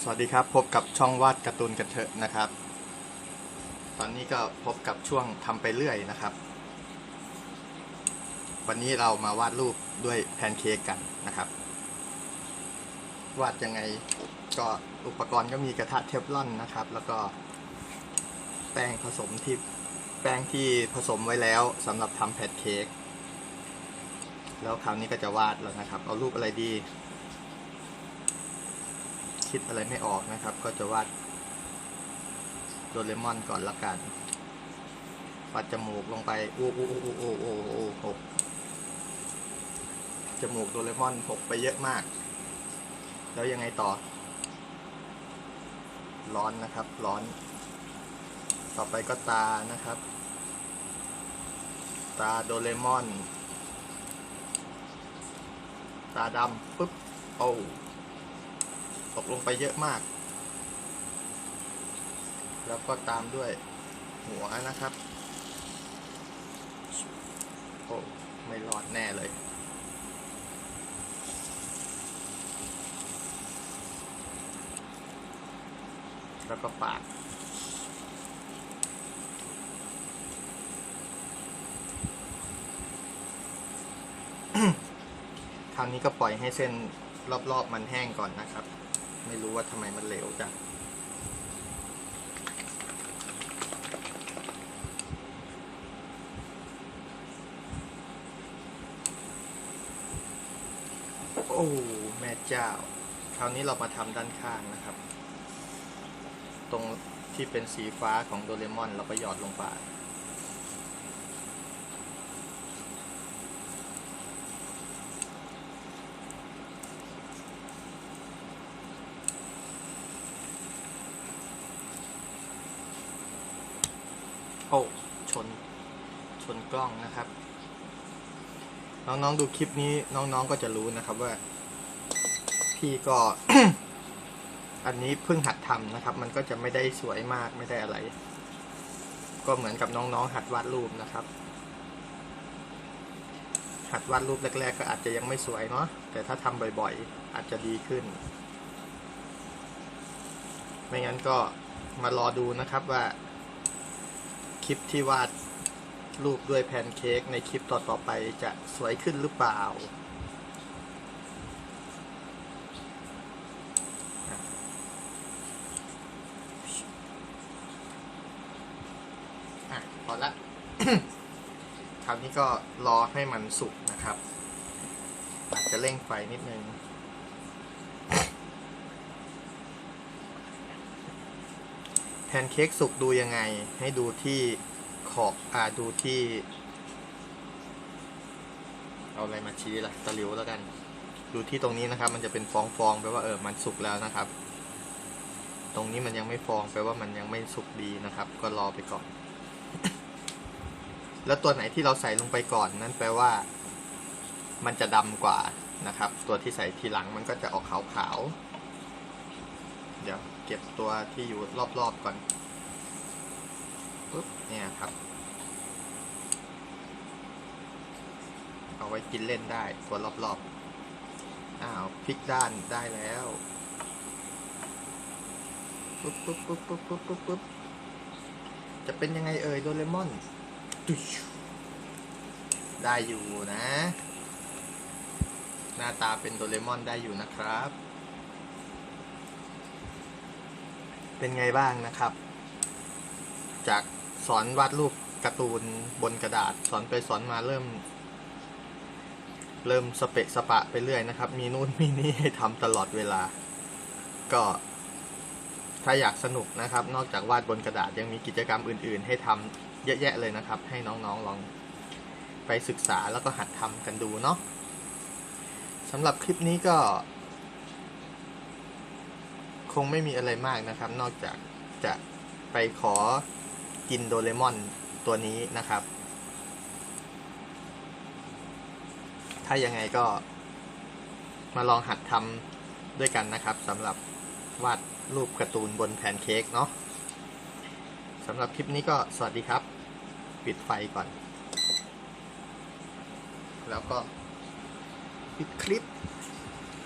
สวัสดีครับ พบกับช่องวาดการ์ตูนกันเถอะนะครับ ตอนนี้ก็พบกับช่วงทำไปเรื่อยนะครับ วันนี้เรามาวาดรูปด้วยแพนเค้กกันนะครับ วาดยังไงก็อุปกรณ์ก็มีกระทะเทฟลอนนะครับ แล้วก็แป้งผสมที่แป้งที่ผสมไว้แล้วสำหรับทำแพนเค้กแล้วคราวนี้ก็จะวาดแล้วนะครับ เอารูปอะไรดี คิดอะไรไม่ออกนะครับ ก็จะวาดโดเรมอนก่อนละกันวาดจมูกลงไปโอ้โอ้โอ้โอ้โอ้โอ้โอ้หกจมูกโดเรมอนหกไปเยอะมาก แล้วยังไงต่อ ร้อนนะครับ ร้อน ต่อไปก็ตานะครับ ตาโดเรมอน ตาดำปุ๊บโอ้ ตกลงไปเยอะมาก แล้วก็ตามด้วยหัวนะครับ โอ้ไม่รอดแน่เลยแล้วก็ปาก คราวนี้ก็ปล่อยให้เส้นรอบๆมันแห้งก่อนนะครับ ไม่รู้ว่าทำไมมันเหลวจัง โอ้แม่เจ้า คราวนี้เรามาทำด้านข้างนะครับ ตรงที่เป็นสีฟ้าของโดเรมอนเราก็หยอดลงไป โอ้ชนชนกล้องนะครับ น้องๆดูคลิปนี้น้องๆก็จะรู้นะครับว่า พี่ก็ อันนี้เพิ่งหัดทำนะครับ มันก็จะไม่ได้สวยมากไม่ได้อะไร ก็เหมือนกับน้องๆหัดวาดรูปนะครับ หัดวาดรูปแรก ๆ ก็อาจจะยังไม่สวยเนาะแต่ถ้าทำบ่อย ๆ อาจจะดีขึ้น ไม่งั้นก็มารอดูนะครับว่า คลิปที่วาดรูปด้วยแพนเค้กในคลิปต่อๆไปจะสวยขึ้นหรือเปล่า พอละ คราวนี้ก็รอให้มันสุกนะครับ อาจจะเร่งไฟนิดนึง แพนเค้กสุกดูยังไง ให้ดูที่ขอบอ่าดูที่ เอาอะไรมาชี้ล่ะตะหลิวแล้วกัน ดูที่ตรงนี้นะครับ มันจะเป็นฟองฟองๆแปลว่าเออมันสุกแล้วนะครับ ตรงนี้มันยังไม่ฟองแปลว่ามันยังไม่สุกดีนะครับ ก็รอไปก่อน แล้วตัวไหนที่เราใส่ลงไปก่อนนั่นแปลว่า มันจะดำกว่านะครับ ตัวที่ใส่ทีหลังมันก็จะออกขาวๆ เดี๋ยวเก็บตัวที่อยู่รอบๆก่อนปุ๊บเนี่ยครับ เอาไว้กินเล่นได้ตัวรอบๆอ้าวพลิกด้านได้แล้วปุ๊บปุ๊บปุ๊บปุ๊บปุ๊บปุ๊บปุ๊บจะเป็นยังไงเอ่ยโดเรมอนได้อยู่นะ หน้าตาเป็นโดเรมอนได้อยู่นะครับ เป็นไงบ้างนะครับ จากสอนวาดรูปการ์ตูนบนกระดาษ สอนไปสอนมาเริ่ม เริ่มสเปะสปะไปเรื่อยนะครับ มีนู่นมีนี่ให้ทำตลอดเวลา ก็ ถ้าอยากสนุกนะครับ นอกจากวาดบนกระดาษยังมีกิจกรรมอื่น ๆ ให้ทำเยอะแยะเลยนะครับ ให้น้องๆลองไปศึกษาแล้วก็หัดทำกันดูเนาะสำหรับคลิปนี้ก็ คงไม่มีอะไรมากนะครับ นอกจากจะไปขอกินโดเรมอนตัวนี้นะครับ ถ้ายังไงก็มาลองหัดทำด้วยกันนะครับสำหรับวาดรูปการ์ตูนบนแพนเค้กเนาะสำหรับคลิปนี้ก็สวัสดีครับ ปิดไฟก่อน แล้วก็ปิดคลิป